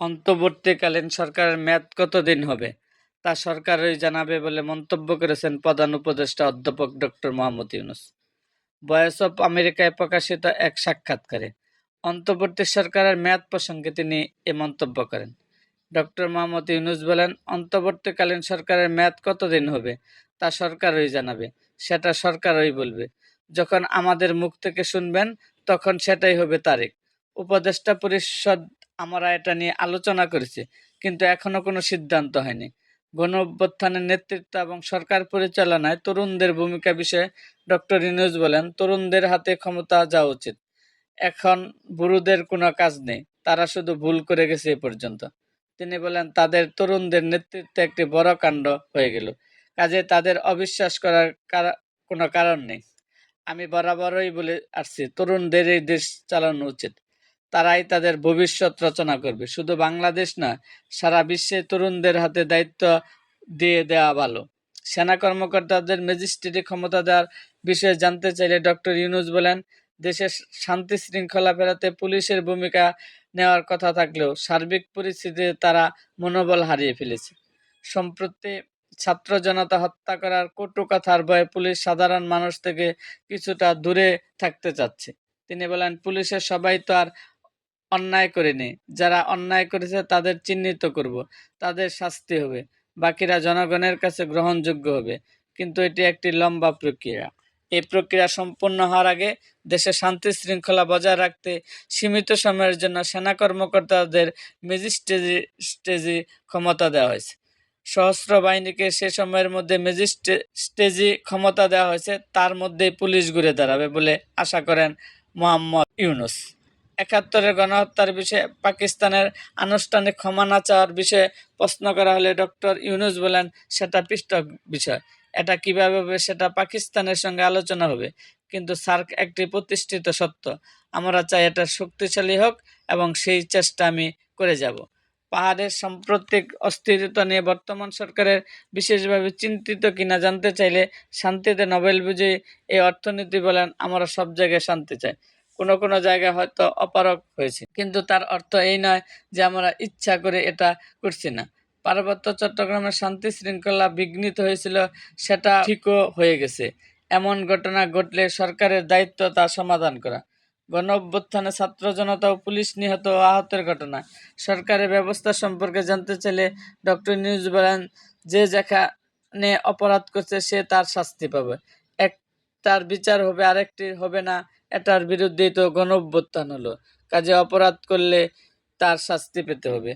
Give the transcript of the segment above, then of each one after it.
অন্তর্বর্তীকালীন সরকারের মেয়াদ কতদিন হবে? তা সরকারই জানাবে বলে মন্তব্য করেছেন প্রধান উপদেষ্টা অধ্যাপক doctor Mohammad Yunus. Voice of আমেরিকায় প্রকাশিত এক সাক্ষাৎকারে অন্তর্বর্তী সরকারের মেয়াদ প্রসঙ্গে তিনি এ মন্তব্য করেন। ডক্টর মোহাম্মদ ইউনুস বলেন, অন্তর্বর্তীকালীন সরকারের মেয়াদ কতদিন হবে তা সরকারই জানাবে। সেটা সরকারই বলবে। যখন আমাদের মুখ থেকে শুনবেন, তখন সেটাই হবে তারিখ। উপদেষ্টা পরিষদ আমরা এটা নিয়ে আলোচনা করেছি, কিন্তু এখনও কোনো সিদ্ধান্ত হয়নি। গণ অভ্যুত্থানের নেতৃত্ব এবং সরকার পরিচালনায় তরুণদের ভূমিকা বিষয়ে ডক্টর ইনুজ বলেন, তরুণদের হাতে ক্ষমতা যাওয়া উচিত। এখন বুড়োদের কোনো কাজ নেই, তারা শুধু ভুল করে গেছে এ পর্যন্ত। তিনি বলেন, তাদের তরুণদের নেতৃত্বে একটি বড় কাণ্ড হয়ে গেল। কাজে তাদের অবিশ্বাস করার কোনো কারণ নেই। আমি বরাবরই বলে আসছি, তরুণদের এই দেশ চালানো উচিত। তারাই তাদের ভবিষ্যৎ রচনা করবে। শুধু বাংলাদেশ না, সারা বিশ্বে তরুণদের হাতে দায়িত্ব দিয়ে দেওয়া ভালো। সেনা কর্মকর্তাদের ম্যাজিস্ট্রেটে ক্ষমতা দেওয়ার বিষয়ে জানতে চাইলে ডক্টর ইউনুস বলেন দেশের শান্তি শৃঙ্খলা ফেরাতে পুলিশের ভূমিকা নেওয়ার কথা থাকলেও সার্বিক পরিস্থিতিতে তারা মনোবল হারিয়ে ফেলেছে। সম্প্রতি ছাত্র জনতা হত্যা করার কটু কথার ভয়ে পুলিশ সাধারণ মানুষ থেকে কিছুটা দূরে থাকতে চাচ্ছে। তিনি বলেন, পুলিশের সবাই তো আর অন্যায় করেনি যারা অন্যায় করেছে তাদের চিহ্নিত করব, তাদের শাস্তি হবে। বাকিরা জনগণের কাছে গ্রহণযোগ্য হবে। কিন্তু এটি একটি লম্বা প্রক্রিয়া। এই প্রক্রিয়া সম্পূর্ণ হওয়ার আগে দেশে শান্তি শৃঙ্খলা বজায় রাখতে, সীমিত সময়ের জন্য সেনা কর্মকর্তাদের ম্যাজিস্ট্রেজি স্টেজি ক্ষমতা দেওয়া হয়েছে। সহস্র বাহিনীকে সে সময়ের মধ্যে ম্যাজিস্ট্রেজি ক্ষমতা দেওয়া হয়েছে। তার মধ্যেই পুলিশ ঘুরে দাঁড়াবে বলে আশা করেন মোহাম্মদ ইউনুস। একাত্তরের গণহত্যার বিষয়ে পাকিস্তানের আনুষ্ঠানিক ক্ষমা না চাওয়ার বিষয়ে প্রশ্ন করা হলে ডক্টর ইউনুস বলেন, সেটা পৃষ্ঠক বিষয়। এটা কীভাবে হবে সেটা পাকিস্তানের সঙ্গে আলোচনা হবে। কিন্তু সার্ক একটি প্রতিষ্ঠিত সত্য। আমরা চাই এটা শক্তিশালী হোক এবং সেই চেষ্টা আমি করে যাব। পাহাড়ের সাম্প্রতিক অস্থিরতা নিয়ে বর্তমান সরকারের বিশেষভাবে চিন্তিত কিনা জানতে চাইলে শান্তিতে নোবেল বিজয়ী এই অর্থনীতি বলেন, আমরা সব জায়গায় শান্তি চাই। কোনো কোনো জায়গায় হয়তো অপারক হয়েছে। কিন্তু তার অর্থ এই নয় যে আমরা ইচ্ছা করে এটা করছি না। পার্বত্য চট্টগ্রামের শান্তি শৃঙ্খলা বিঘ্নিত হয়েছিল, সেটা ঠিকও হয়ে গেছে। এমন ঘটনা ঘটলে সরকারের দায়িত্ব তা সমাধান করা। গণ অভ্যুত্থানে ছাত্র জনতা ও পুলিশ নিহত ও আহতের ঘটনা। সরকারের ব্যবস্থা সম্পর্কে জানতে চাইলে ডক্টর নিউজ বলেন, যে যেখানে অপরাধ করছে সে তার শাস্তি পাবে। এক তার বিচার হবে, আরেকটি হবে না এটার বিরুদ্ধেই তো গণ অভ্যুত্থান হলো। কাজে অপরাধ করলে তার শাস্তি পেতে হবে।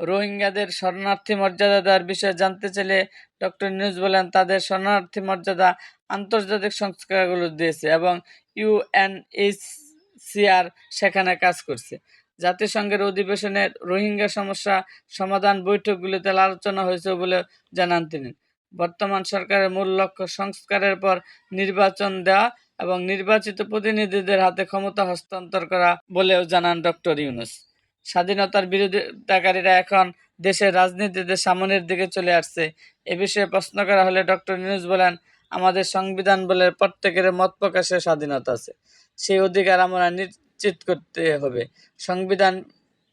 রোহিঙ্গাদের শরণার্থী মর্যাদা দেওয়ার বিষয়ে জানতে চাইলে ডক্টর নিউজ বলেন, তাদের শরণার্থী মর্যাদা আন্তর্জাতিক সংস্থাগুলো দিয়েছে এবং ইউএনএইচসিআর সেখানে কাজ করছে। জাতিসংঘের অধিবেশনে রোহিঙ্গা সমস্যা সমাধান বৈঠকগুলিতে আলোচনা হয়েছে বলে জানান তিনি। বর্তমান সরকারের মূল লক্ষ্য সংস্কারের পর নির্বাচন দেওয়া এবং নির্বাচিত প্রতিনিধিদের হাতে ক্ষমতা হস্তান্তর করা বলেও জানান ডক্টর ইউনুস। স্বাধীনতার বিরোধিতাকারীরা এখন দেশের রাজনীতিতে সামনের দিকে চলে আসছে। এ বিষয়ে প্রশ্ন করা হলে ডক্টর নিউজ বলেন, আমাদের সংবিধান বলে প্রত্যেকের মত প্রকাশের স্বাধীনতা আছে। সেই অধিকার আমরা নিশ্চিত করতে হবে। সংবিধান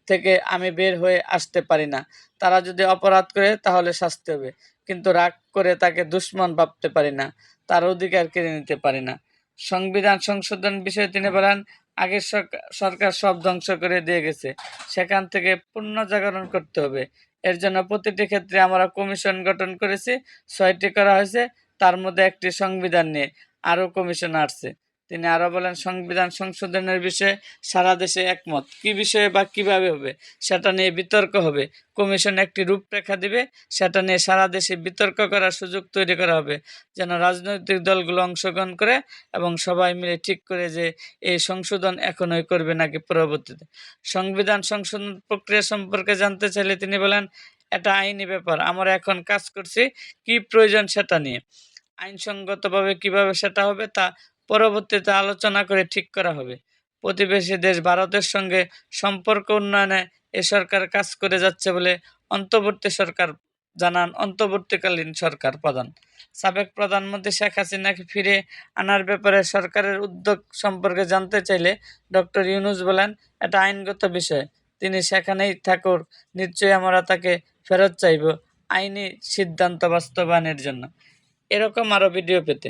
থেকে আমি বের হয়ে আসতে পারি না। তারা যদি অপরাধ করে তাহলে শাস্তি হবে। কিন্তু রাগ করে তাকে দুশ্মন ভাবতে পারি না, তার অধিকার কেড়ে নিতে পারি না। সংবিধান সংশোধন বিষয়ে তিনি বলেন আগের সরকার সব ধ্বংস করে দিয়ে গেছে, সেখান থেকে পূর্ণ জাগরণ করতে হবে। এর জন্য প্রতিটি ক্ষেত্রে আমরা কমিশন গঠন করেছি, ছয়টি করা হয়েছে, তার মধ্যে একটি সংবিধান নিয়ে আরও কমিশন আসছে। তিনি আরও বলেন, সংবিধান সংশোধনের বিষয়ে সারা দেশে একমত। কি বিষয়ে বা কীভাবে হবে, সেটা নিয়ে বিতর্ক হবে। কমিশন একটি রূপরেখা দিবে, সেটা নিয়ে সারা দেশে বিতর্ক করার সুযোগ তৈরি করা হবে। যেন রাজনৈতিক দলগুলো অংশগ্রহণ করে এবং সবাই মিলে ঠিক করে যে এই সংশোধন এখনই করবে নাকি পরবর্তীতে। সংবিধান সংশোধন প্রক্রিয়া সম্পর্কে জানতে চাইলে তিনি বলেন, এটা আইনি ব্যাপার। আমরা এখন কাজ করছি। কি প্রয়োজন সেটা নিয়ে। আইনসঙ্গতভাবে কীভাবে সেটা হবে তা পরবর্তীতে আলোচনা করে ঠিক করা হবে। প্রতিবেশী দেশ ভারতের সঙ্গে সম্পর্ক উন্নয়নে এ সরকার কাজ করে যাচ্ছে বলে অন্তর্বর্তী সরকার জানান অন্তর্বর্তীকালীন সরকার প্রধান। সাবেক প্রধানমন্ত্রী শেখ হাসিনাকে ফিরে আনার ব্যাপারে সরকারের উদ্যোগ সম্পর্কে জানতে চাইলে ডক্টর ইউনুস বলেন, এটা আইনগত বিষয়। তিনি সেখানেই থাকুক, নিশ্চয়ই আমরা তাকে ফেরত চাইব আইনি সিদ্ধান্ত বাস্তবায়নের জন্য। এরকম আরও ভিডিও পেতে